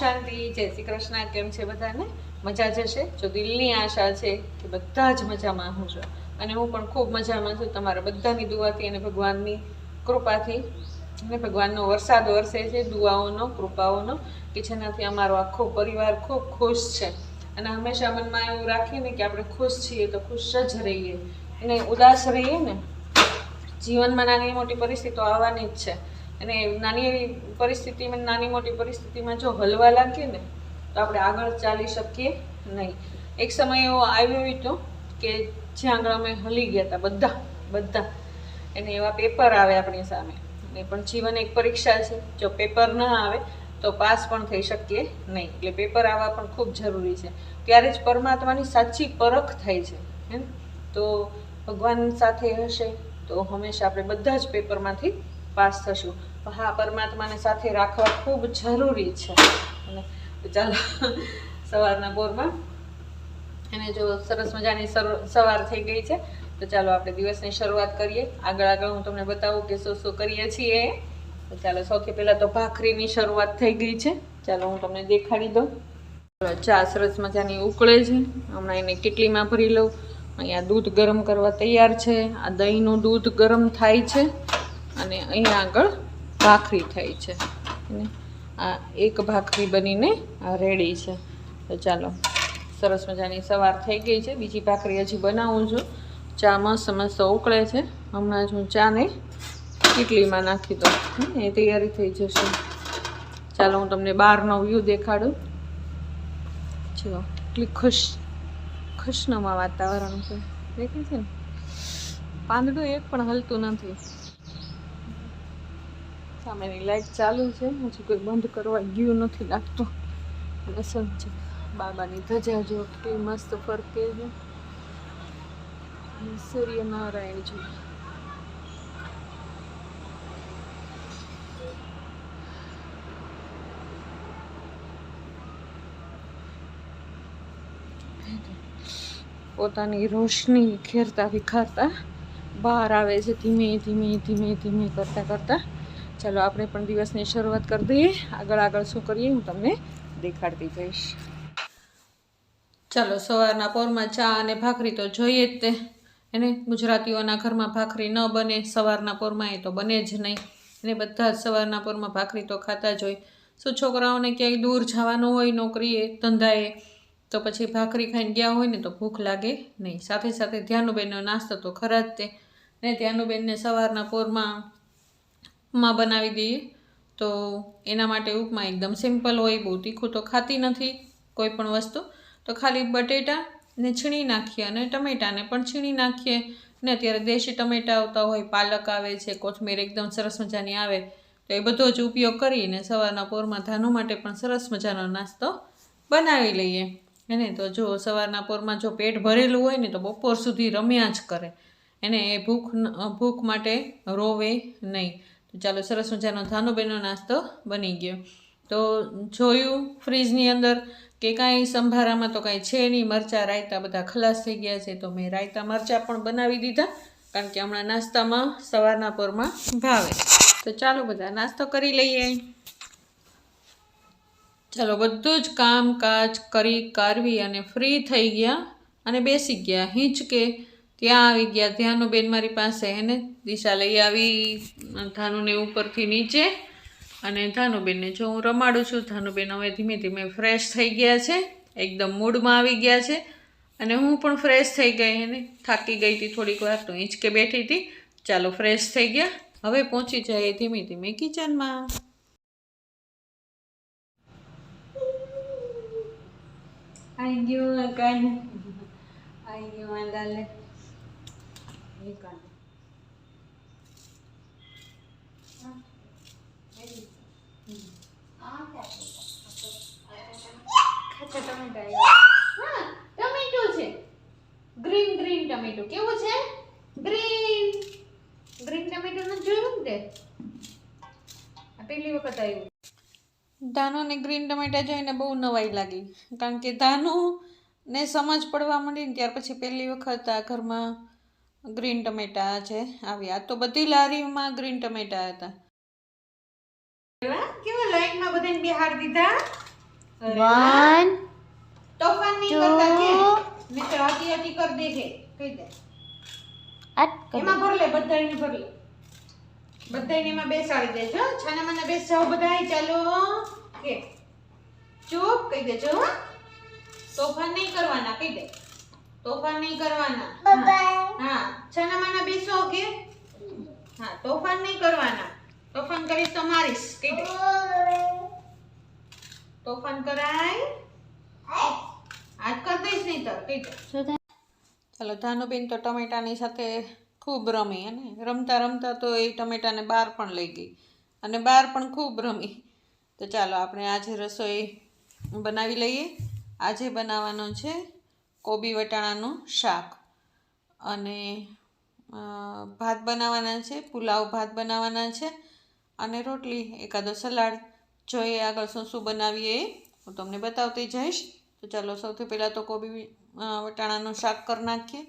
શાંતિ જય શ્રી કૃષ્ણ, કેમ છે બધાને? મજા જશે? જો દિલની આશા છે કે બધા જ મજામાં હું છું. અને હું પણ ખૂબ મજામાં છું. તમારા બધાની દુઆથી અને ભગવાનની કૃપાથી. અને ભગવાનનો વરસાદ વરસે છે, દુઆઓનો, કૃપાઓનો, કે જેનાથી અમારો આખો પરિવાર ખૂબ ખુશ છે. અને હંમેશા મનમાં એવું રાખીએ ને કે આપણે ખુશ છીએ તો ખુશ જ રહીએ. અને ઉદાસ રહીએ ને, જીવનમાં નાની મોટી પરિસ્થિતિઓ આવવાની જ છે. અને નાની એવી પરિસ્થિતિમાં, નાની મોટી પરિસ્થિતિમાં જો હલવા લાગીએ ને, તો આપણે આગળ ચાલી શકીએ નહીં. એક સમય એવો આવ્યો હતો કે જ્યાં આગળ અમે હલી ગયા હતા બધા બધા. એને એવા પેપર આવે આપણી સામે. અને પણ જીવન એક પરીક્ષા છે. જો પેપર ના આવે, તો પાસ પણ થઈ શકીએ નહીં. એટલે પેપર આવવા પણ ખૂબ જરૂરી છે. ત્યારે જ પરમાત્માની સાચી પરખ થાય છે હે ને? તો ભગવાન સાથે હશે, તો હંમેશા આપણે બધા જ પેપરમાંથી પાસ થશું. હા, પરમાત્માને સાથે રાખવા ખૂબ જરૂરી છે. અને ચાલો, સવારના બોરમાં અને જો સરસ મજાની સવાર થઈ ગઈ છે. તો ચાલો આપણે દિવસની શરૂઆત કરીએ. આગળ આગળ હું તમને બતાવું કે શું શું કરીએ છીએ. તો ચાલો, સૌથી પહેલાં તો ભાખરીની શરૂઆત થઈ ગઈ છે. ચાલો, હું તમને દેખાડી દઉં. ચા સરસ મજાની ઉકળે છે. હમણાં એને કેટલીમાં ભરી લઉં. અહીંયા દૂધ ગરમ કરવા તૈયાર છે. આ દહીંનું દૂધ ગરમ થાય છે. અને અહીંયા આગળ ભાખરી થાય છે. આ એક ભાખરી બનીને રેડી છે. તો ચાલો, સરસ મજાની સવાર થઈ ગઈ છે. બીજી ભાખરી હજી બનાવું છું. ચા મસ્ત મસ્ત ઉકળે છે. હમણાં જ હું ચાને કીટલીમાં નાખી દઉં. એ તૈયારી થઈ જશે. ચાલો, હું તમને બહારનો વ્યૂ દેખાડું. જો, કેટલી ખુશ, ખુશનુમા વાતાવરણ છે. દેખાય છે ને? પાંદડું એક પણ હલતું નથી. સામેની લાઈટ ચાલુ છે. હજી કોઈ બંધ કરવા ગયું નથી લાગતું. અને છે બાબાની ધજા જો કેટલી મસ્ત ફરકે છે. સૂર્યનારાયણ છે પોતાની રોશની ખેરતા વિખારતા બહાર આવે છે ધીમે ધીમે ધીમે ધીમે કરતાં કરતાં. ચાલો, આપણે પણ દિવસની શરૂઆત કરી દઈએ. આગળ આગળ શું કરીએ, હું તમને દેખાડતી જઈશ. ચાલો, સવારના પોરમાં ચા અને ભાખરી તો જોઈએ જ તે. એને ગુજરાતીઓના ઘરમાં ભાખરી ન બને, સવારના પોરમાં એ તો બને જ નહીં. એને બધા જ સવારના પોરમાં ભાખરી તો ખાતા જ હોય. શું છોકરાઓને ક્યાંય દૂર જવાનું હોય નોકરીએ, ધંધાએ, તો પછી ભાખરી ખાઈને ગયા હોય ને તો ભૂખ લાગે નહીં. સાથે સાથે ધ્યાનુબેનનો નાસ્તો તો ખરા જ તે. ને ધ્યાનુબેનને સવારના પોરમાં ઉપમા બનાવી દઈએ. તો એના માટે ઉપમા એકદમ સિમ્પલ હોય, બહુ તીખું તો ખાતી નથી કોઈ પણ વસ્તુ. તો ખાલી બટેટા ને છીણી નાખીએ અને ટમેટાને પણ છીણી નાખીએ. ને અત્યારે દેશી ટમેટા આવતા હોય, પાલક આવે છે, કોથમીર એકદમ સરસ મજાની આવે. તો એ બધો જ ઉપયોગ કરીને સવારના પોરમાં ધાનો માટે પણ સરસ મજાનો નાસ્તો બનાવી લઈએ. એને તો જો સવારના પોરમાં જો પેટ ભરેલું હોય ને તો બપોર સુધી રમ્યા જ કરે. એને એ ભૂખ ભૂખ માટે રોવે નહીં. તો ચાલો સરસ મજાનો ધાનુબેનનો નાસ્તો બની ગયો. તો જોયું ફ્રીજની અંદર કે કાંઈ સંભારામાં તો કાંઈ છે નહીં, મરચાં, રાયતા બધા ખલાસ થઈ ગયા છે, તો મેં રાયતા, મરચાં પણ બનાવી દીધા, કારણ કે હમણાં નાસ્તામાં સવારના પોરમાં ભાવે. તો ચાલો બધા નાસ્તો કરી લઈએ. ચાલો બધું જ કામકાજ કરી, કારવી અને ફ્રી થઈ ગયા અને બેસી ગયા. હિંચકે ત્યાં આવી ગયા. ધ્યાનુબેન મારી પાસે એને દિશા લઈ આવી, ધાનુને ઉપરથી નીચે. અને ધાનુબેનને જો હું રમાડું છું ધાનુબેન હવે ધીમે ધીમે ફ્રેશ થઈ ગયા છે, એકદમ મૂડમાં આવી ગયા છે. અને હું પણ ફ્રેશ થઈ ગઈ એને થાકી ગઈ હતી થોડીક વાર તો ઇંચકે બેઠી હતી. ચાલો ફ્રેશ થઈ ગયા. હવે પહોંચી જાય ધીમે ધીમે કિચનમાં. આઈ ગયું કાન આઈ ગયું ખાચા ટમેટા છે. ગ્રીન ગ્રીન ટમેટું કેવું છે? ગ્રીન ગ્રીન ટમેટું નથી જોયું ને પહેલી વખત આવ્યું. ધાનો ને ગ્રીન ટમેટા જોઈને બહુ નવાઈ લાગી. કારણ કે ધાનો ને સમજ પડવા માંડી ને ત્યાર પછી પહેલી વખત આ ઘરમાં ગ્રીન ટમેટા છે આવ્યા. તો બધી લારીમાં ગ્રીન ટમેટા હતા. કેવા લાઈનમાં બધાને બિહાર દીધા? વન તોફાન નહીં કરતા કે? મિત્ર તો હાથી હાથી કર દે કે કહી દે. એમાં ભર લે બધાને ભર લે. બધાને એમાં બેસાડી દેજો છાના મને બેસ જાવ બધાય ચાલો. કે ચૂપ કહી દેજો હો. તોફાન નહીં કરવાના કહી દે. તોફાન નહીં કરવાના. હા. હા. છાના માના બેસો કે હા તોફાન નહીં કરવાના. તોફાન કરીશ તો મારીશ તોફાન કરાય. આજ કર દઈશ નહીં તો થાય ચાલો ધાનુબેન તો ટમેટાની સાથે ખૂબ રમી અને રમતા રમતા તો એ ટમેટાને બહાર પણ લઈ ગઈ. અને બહાર પણ ખૂબ રમી. તો ચાલો આપણે આજે રસોઈ બનાવી લઈએ. આજે બનાવવાનો છે કોબી વટાણાનું શાક. અને ભાત બનાવવાના છે, પુલાવ ભાત બનાવવાના છે, અને રોટલી, એકાદો સલાડ. જોઈએ આગળ શું શું બનાવીએ હું તમને બતાવતી જઈશ. તો ચાલો સૌથી પહેલાં તો કોબી વટાણાનું શાક કરી નાખીએ.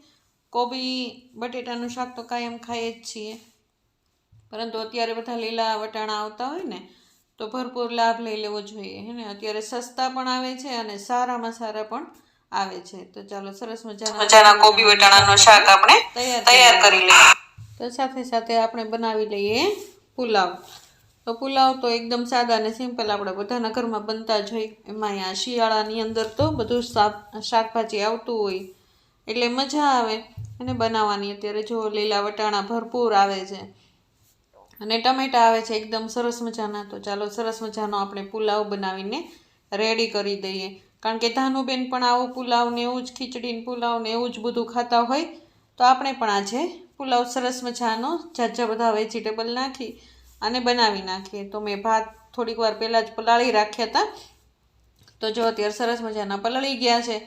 કોબી, બટેટાનું શાક તો કાયમ ખાઈએ જ છીએ. પરંતુ અત્યારે બધા લીલા વટાણા આવતા હોય ને, તો ભરપૂર લાભ લઈ લેવો જોઈએ, હે ને? અત્યારે સસ્તા પણ આવે છે અને સારામાં સારા પણ આવે છે. તો ચાલો સરસ મજાના કોબી વટાણાનો શાક આપણે તૈયાર કરી લઈએ. તો સાથે સાથે આપણે બનાવી લઈએ પુલાવ. તો પુલાવ તો એકદમ સાદા અને સિમ્પલ આપણે બધાના ઘરમાં બનતા જ હોય. એમાં આ શિયાળાની અંદર તો બધું શાક શાકભાજી આવતું હોય. એટલે મજા આવે. અને બનાવવાની અત્યારે જો લીલા વટાણા ભરપૂર આવે છે. અને ટમેટા આવે છે. એકદમ સરસ મજાના. તો ચાલો સરસ મજાનો આપણે પુલાવ બનાવીને રેડી કરી દઈએ. કારણ કે ધાનુબેન પણ આવો પુલાવ ને એવું જ ખીચડીને પુલાવ ને એવું જ બધું ખાતા હોય, તો આપણે પણ આજે પુલાવ સરસ મજાનો ઝાઝા બધા વેજીટેબલ નાખી અને બનાવી નાખીએ. તો મેં ભાત થોડીક વાર પહેલાં જ પલાળી રાખ્યા હતા. તો જો અત્યારે સરસ મજાના પલળી ગયા છે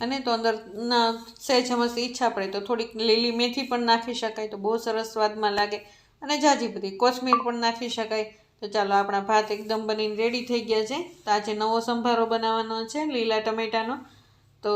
અને તો અંદરના સહેજ હમસ ઈચ્છા પડે તો થોડીક લીલી મેથી પણ નાખી શકાય, તો બહુ સરસ સ્વાદમાં લાગે. અને જાજી બધી કોથમીર પણ નાખી શકાય. તો ચાલો આપણા ભાત એકદમ બનીને રેડી થઈ ગયા છે. તો આજે નવો સંભારો બનાવવાનો છે લીલા ટમેટાનો. તો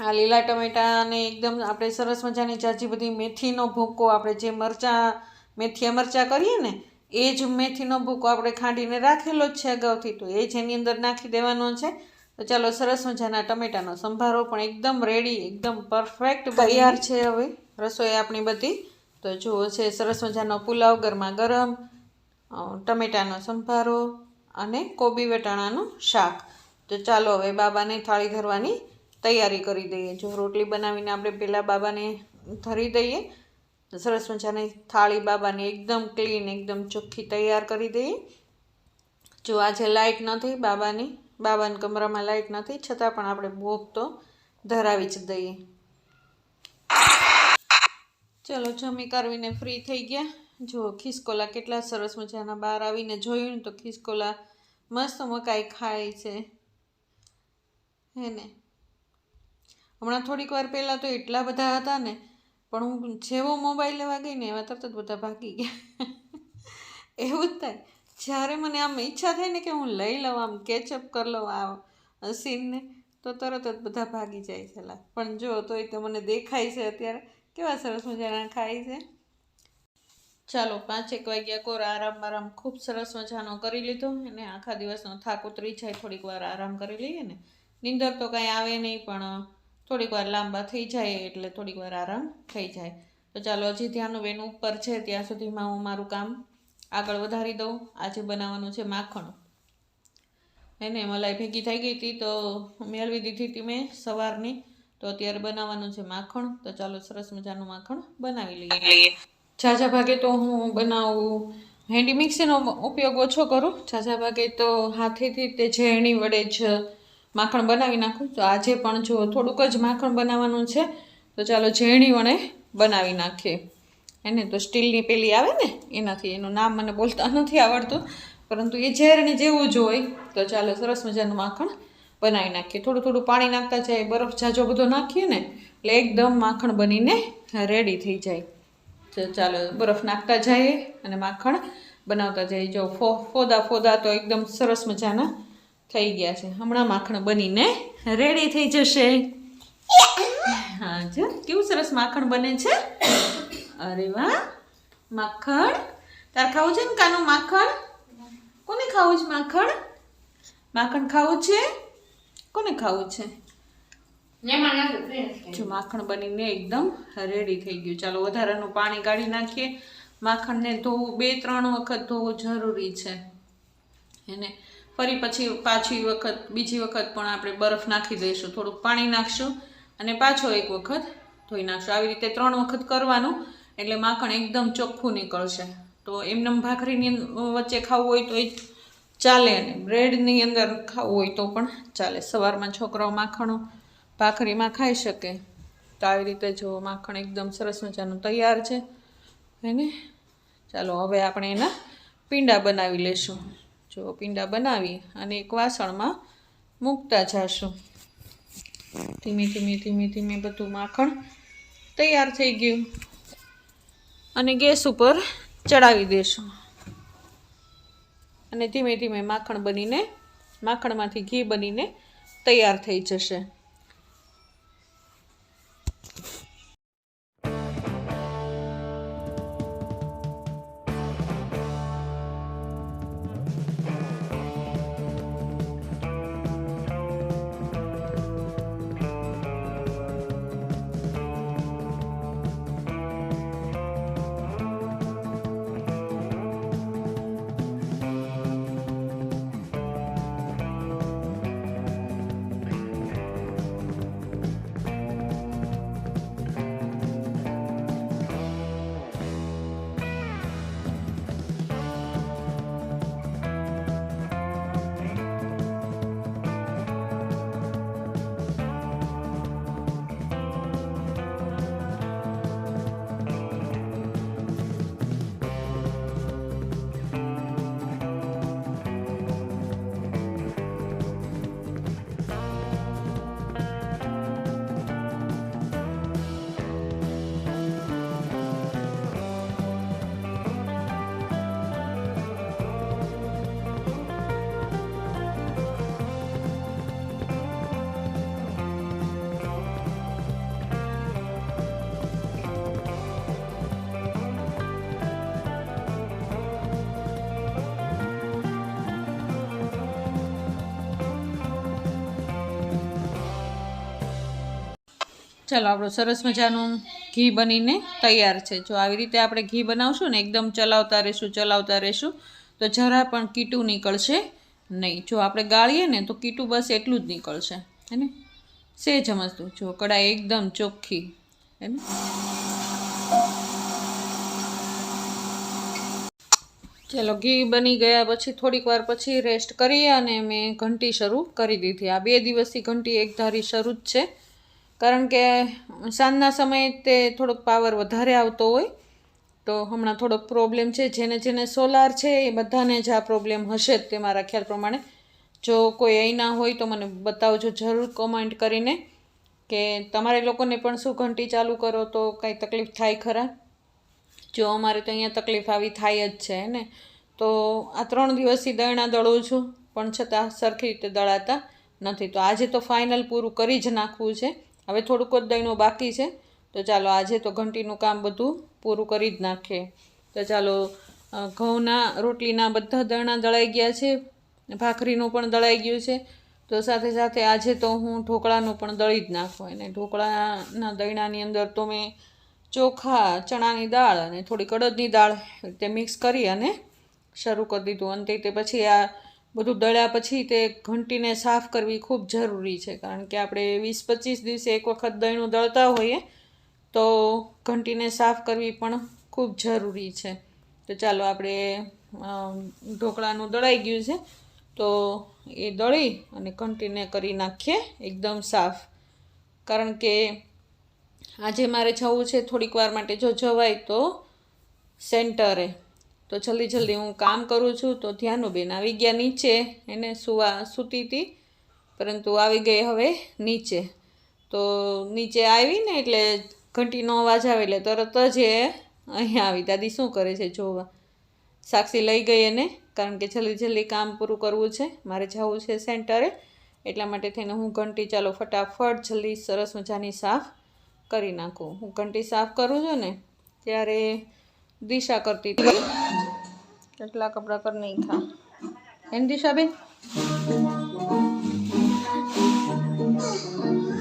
આ લીલા ટમેટાને એકદમ આપણે સરસ મજાની જાજી બધી મેથીનો ભૂકો આપણે જે મરચાં મેથીયા મરચાં કરીએ ને એ જ મેથીનો ભૂકો આપણે ખાંડીને રાખેલો જ છે અગાઉથી. તો એ જ એની અંદર નાખી દેવાનો છે. તો ચાલો સરસ મજાના ટમેટાનો સંભારો પણ એકદમ રેડી એકદમ પરફેક્ટ તૈયાર છે હવે. રસોઈ આપણી બધી. તો જુઓ છે સરસ મજાનો પુલાવ ગરમા ગરમ. ટમેટાનો સંભારો અને કોબી વટાણાનું શાક. તો ચાલો હવે બાબાને થાળી ધરવાની તૈયારી કરી દઈએ. જો રોટલી બનાવીને આપણે પહેલાં બાબાને ધરી દઈએ સરસ મજાની થાળી બાબાને એકદમ ક્લીન એકદમ ચોખ્ખી તૈયાર કરી દઈએ. જો આજે લાઇટ નથી બાબાની, બાબાના કમરામાં લાઇટ નથી, છતાં પણ આપણે ભોગ તો ધરાવી જ દઈએ. ચલો જમી કરવીને ફ્રી થઈ ગયા. જો ખિસકોલા કેટલા સરસ મજાના બહાર આવીને જોયું ને તો ખિસકોલા મસ્ત મકાઈ ખાય છે. હે ને? હમણાં થોડીક વાર પહેલાં તો એટલા બધા હતા ને, પણ હું જેવો મોબાઈલ લેવા ગઈ ને એવા તરત જ બધા ભાગી ગયા. એવું જ થાય. જ્યારે મને આમ ઈચ્છા થાય ને કે હું લઈ લઉં, આમ કેચઅપ કરી લઉં આ સીનને તો તરત જ બધા ભાગી જાય છે પણ જો તોય તો મને દેખાય છે અત્યારે. કેવા સરસ મજાના ખાય છે. ચાલો, પાંચેક વાગ્યા કોર આરામ આરામ ખૂબ સરસ મજાનો કરી લીધો અને આખા દિવસનો થાક ઉતરી જાય, થોડીક વાર આરામ કરી લઈએ ને. નીંદર તો કાંઈ આવે નહીં, પણ થોડીક વાર લાંબા થઈ જાય એટલે થોડીક વાર આરામ થઈ જાય. તો ચાલો, હજી ધ્યાનનું વેન ઉપર છે, ત્યાં સુધીમાં હું મારું કામ આગળ વધારી દઉં. આજે બનાવવાનું છે માખણ, એને મલાઈ ભેગી થઈ ગઈ હતી, તો મેળવી દીધી હતી મેં સવારની. તો અત્યારે બનાવવાનું છે માખણ. તો ચાલો, સરસ મજાનું માખણ બનાવી લઈએ. ઝાઝા ભાગે તો હું બનાવું હેન્ડી મિક્સીનો ઉપયોગ ઓછો કરું. ઝાઝા ભાગે તો હાથેથી તે ઝેરણી વડે જ માખણ બનાવી નાખું. તો આજે પણ જો થોડુંક જ માખણ બનાવવાનું છે, તો ચાલો ઝેરણી વડે બનાવી નાખીએ. એને તો સ્ટીલની પેલી આવે ને, એનાથી એનું નામ મને બોલતા નથી આવડતું, પરંતુ એ ઝેરણી જેવું જ હોય. તો ચાલો સરસ મજાનું માખણ બનાવી નાખીએ. થોડું થોડું પાણી નાખતા જાય, બરફ જાજો બધો નાખીએ ને, એટલે એકદમ માખણ બનીને રેડી થઈ જાય. તો ચાલો બરફ નાખતા જઈએ અને માખણ બનાવતા જઈએ. જો ફો, ફોદા ફોદા તો એકદમ સરસ મજાના થઈ ગયા છે. હમણાં માખણ બનીને રેડી થઈ જશે. હા, જો કેવું સરસ માખણ બને છે. અરે વાહ, માખણ. તાર ખાવું છે ને કાનું માખણ? કોને ખાવું છે માખણ? માખણ ખાવું છે? કોને ખાવું છે એમાં નાખું, પ્રેસ કરી. જો માખણ બનીને એકદમ રેડી થઈ ગયું. ચાલો વધારાનું પાણી કાઢી નાખીએ. માખણને ધોવું, બે, ત્રણ વખત ધોવું જરૂરી છે. એને ફરી પછી પાછી વખત, બીજી વખત પણ આપણે બરફ નાખી દઈશું. થોડુંક પાણી નાખશું અને પાછો એક વખત ધોઈ નાખશું. આવી રીતે ત્રણ વખત કરવાનું એટલે માખણ એકદમ ચોખ્ખું નીકળશે. તો એમનેમ ભાખરીની વચ્ચે ખાવું હોય તો એ ચાલે અને બ્રેડની અંદર ખાવું હોય તો પણ ચાલે. સવારમાં છોકરાઓ માખણો ભાખરીમાં ખાઈ શકે. તો આવી રીતે જો માખણ એકદમ સરસ મજાનું તૈયાર છે. એને ચાલો, હવે આપણે એના પીંડા બનાવી લેશું. જો પીંડા બનાવી અને એક વાસણમાં મૂકતા જશું. ધીમે ધીમે ધીમે ધીમે બધું માખણ તૈયાર થઈ ગયું. અને ગેસ ઉપર ચડાવી દેશું. અને ધીમે ધીમે માખણ બનીને, માખણમાંથી ઘી બનીને તૈયાર થઈ જશે. ચાલો, આપણું સરસ મજાનું ઘી બનીને તૈયાર છે. જો આવી રીતે આપણે ઘી બનાવશું ને, એકદમ ચલાવતા રહીશું ચલાવતા રહીશું, તો જરા પણ કીટું નીકળશે નહીં. જો આપણે ગાળીએ ને, તો કીટું બસ એટલું જ નીકળશે. હે ને? સેજ સમજતું જો કડાઈ એકદમ ચોખ્ખી. હે ને? ચાલો, ઘી બની ગયા પછી થોડીક વાર પછી રેસ્ટ કરીએ અને મેં ઘંટી શરૂ કરી દીધી. આ બે દિવસથી ઘંટી એક ધારી શરૂ જ છે. કારણ કે સાંજના સમયે તે થોડોક પાવર વધારે આવતો હોય, તો હમણાં થોડોક પ્રોબ્લેમ છે. જેને જેને સોલાર છે એ બધાને જ આ પ્રોબ્લેમ હશે જ તે મારા ખ્યાલ પ્રમાણે. જો કોઈ અહીં ના હોય તો મને બતાવજો જરૂર કમેન્ટ કરીને કે તમારે લોકોને પણ શું ઘંટી ચાલુ કરો તો કાંઈ તકલીફ થાય ખરા? જો અમારે તો અહીંયા તકલીફ આવી થાય જ છે ને? તો આ ત્રણ દિવસથી દળણા દળું છું, પણ છતાં સરખી રીતે દળાતા નથી. તો આજે તો ફાઇનલ પૂરું કરી જ નાખવું છે. હવે થોડુંક જ દહીંનું બાકી છે. તો ચાલો આજે તો ઘંટીનું કામ બધું પૂરું કરી જ નાખીએ. તો ચાલો ઘઉંના રોટલીના બધા દળણા દળાઈ ગયા છે. ભાખરીનું પણ દળાઈ ગયું છે. તો સાથે સાથે આજે તો હું ઢોકળાનું પણ દળી જ નાખું. અને ઢોકળાના દહીણાની અંદર તો મેં ચોખા, ચણાની દાળ અને થોડી કડદની દાળ તે મિક્સ કરી અને શરૂ કરી દીધું. અંતે તે પછી આ બધું દળ્યા પછી તે ઘંટીને સાફ કરવી ખૂબ જરૂરી છે. કારણ કે આપણે વીસ પચીસ દિવસે એક વખત દહીંનું દળતા હોઈએ તો ઘંટીને સાફ કરવી પણ ખૂબ જરૂરી છે. તો ચાલો આપણે ઢોકળાનું દળાઈ ગયું છે. તો એ દળી અને ઘંટીને કરી નાખીએ એકદમ સાફ. કારણ કે આજે મારે જવું છે થોડીક વાર માટે. જો જવાય તો સેન્ટરે. તો જલ્દી જલ્દી હું કામ કરું છું તો ધ્યાનુબેન આવી ગયા નીચે. એને સુવા સૂતી હતી, પરંતુ આવી ગઈ હવે નીચે. તો નીચે આવીને એટલે ઘંટીનો અવાજ આવે એટલે તરત જ એ અહીંયા આવી. દાદી શું કરે છે જોવા? સાક્ષી લઈ ગઈ એને, કારણ કે જલ્દી જલ્દી કામ પૂરું કરવું છે. મારે જવું છે સેન્ટરે, એટલા માટે થઈને હું ઘંટી ચાલો ફટાફટ જલ્દી સરસ મજાની સાફ કરી નાખું. હું ઘંટી સાફ કરું છું ને, ત્યારે દિશા કરતી હતી. એટલા કપડાં કર નહીં ખા એમ દિશાબેન?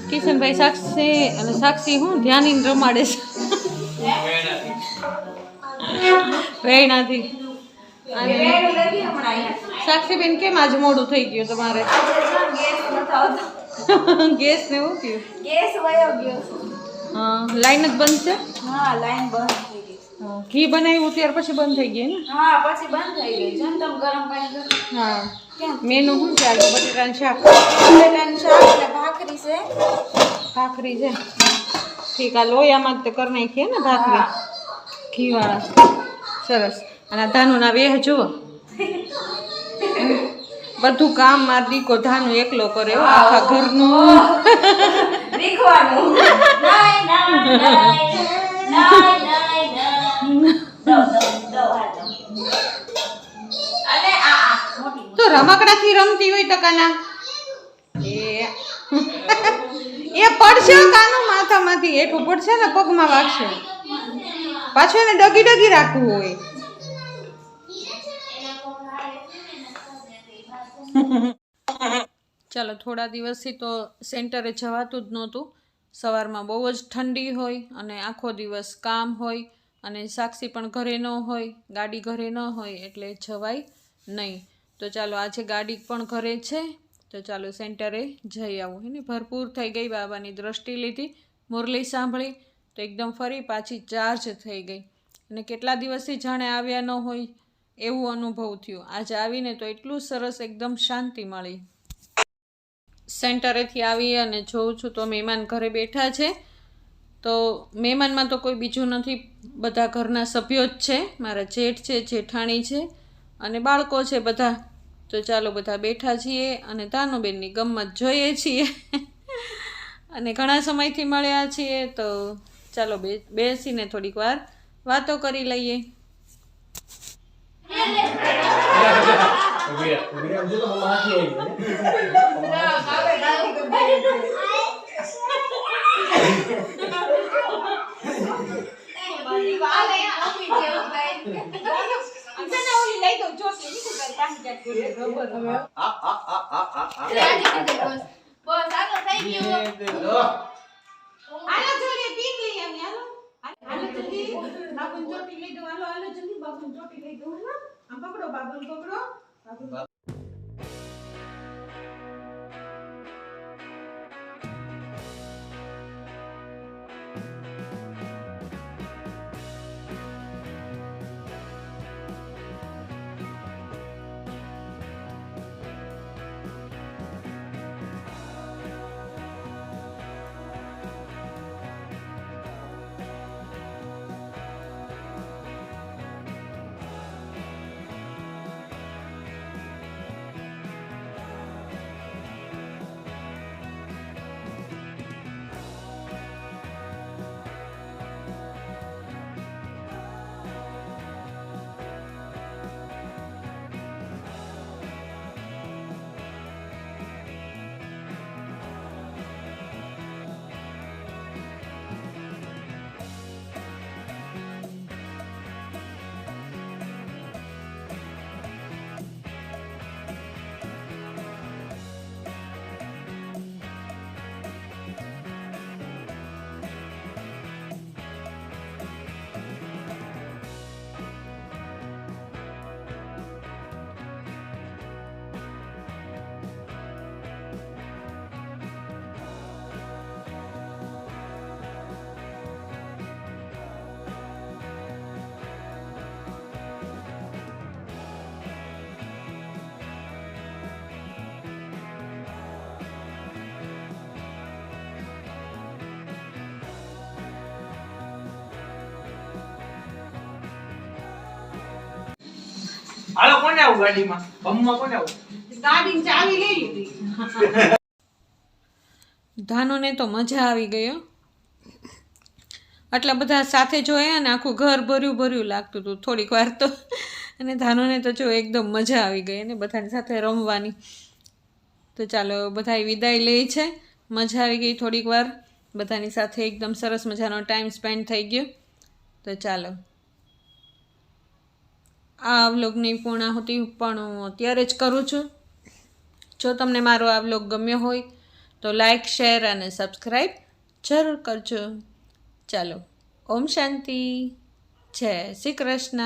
કિશનભાઈ સાક્ષી અને સાક્ષી હું ધ્યાની રમાડે છે. વેણાથી. સાક્ષીબેન કેમ આજ મોડું થઈ ગયું તમારે? ગેસ ને એવું ગયો. લાઈન જ બંધ છે? હા લાઈન બંધ થઈ ગઈ ઘી બનાવ્યું ત્યાર પછી બંધ થઈ ગઈ ને? હા પછી બંધ થઈ ગઈ જેમ તમ ગરમ પાણી હા. મેનુ શું છે આજે? બટેટાનું શાક? બટેટાનું શાક ભાખરી છે. ભાખરી છે? ઠીક આ લોયામાં જ તો કરી નાખીએ ને ભાખરી. ઘીવાળા. સરસ. અને આ ધાનુના વેહ જુઓ. બધું કામ માર દીકો ધાનું એકલો કરે આખા ઘરનું. શીખવાનું તો રમકડાથી રમતી હોય તો કાના? એ. પડશે કાનું માથામાંથી? હેઠું પડશે ને પગમાં વાગશે? પાછું એને ડગી ડગી રાખવું હોય. ચાલો, થોડા દિવસથી તો સેન્ટરે જવાતું જ નહોતું. સવારમાં બહુ જ ઠંડી હોય અને આખો દિવસ કામ હોય. અને સાક્ષી પણ ઘરે ન હોય, ગાડી ઘરે ન હોય એટલે જવાય નહીં. તો ચાલો, આજે ગાડી પણ ઘરે છે, તો ચાલો સેન્ટરે જઈ આવું. એને ભરપૂર થઈ ગઈ બાબાની દ્રષ્ટિ લીધી, મુરલી સાંભળી તો એકદમ ફરી પાછી ચાર્જ થઈ ગઈ. અને કેટલા દિવસથી જાણે આવ્યા ન હોય એવું અનુભવ થયો. આજે આવીને તો એટલું સરસ, એકદમ શાંતિ મળી. સેન્ટરેથી આવી અને જોઉં છું તો મહેમાન ઘરે બેઠા છે. તો મહેમાનમાં તો કોઈ બીજું નથી. બધા ઘરના સભ્યો જ છે. મારા જેઠ છે, જેઠાણી છે અને બાળકો છે બધા. તો ચાલો બધા બેઠા છીએ અને તાનુબેનની ગમત જોઈએ છીએ. અને ઘણા સમયથી મળ્યા છીએ તો ચાલો બે, બેસીને થોડીક વાર વાતો કરી લઈએ. હાલો જોડે બાબુન ચોટી લઈ દઉં હાલો હાલો જલ્દી બાબુન ચોટી લઈ દઉં આમ પકડો બાબુ પકડો કોને આવું ગાડીમાં? બમમાં કોને આવું ગાડી ચાવી લઈ લીધી. ધાનુને તો મજા આવી ગયો આટલા બધા સાથે જોયા ને આખું ઘર ભર્યું ભર્યું લાગતું હતું થોડીક વાર તો. અને ધાનુને તો જો એકદમ મજા આવી ગઈ અને બધાની સાથે રમવાની. તો ચાલો બધા વિદાય લે છે. મજા આવી ગઈ થોડીક વાર. બધાની સાથે એકદમ સરસ મજાનો ટાઈમ સ્પેન્ડ થઈ ગયો. તો ચાલો. આ વ્લોગની પૂર્ણાહુતિ પણ હું અત્યારે જ કરું છું. જો તમને મારો આ વ્લોગ ગમ્યો હોય, તો લાઇક શેર અને સબસ્ક્રાઈબ જરૂર કરજો. ચાલો, ઓમ શાંતિ. જય શ્રી કૃષ્ણ.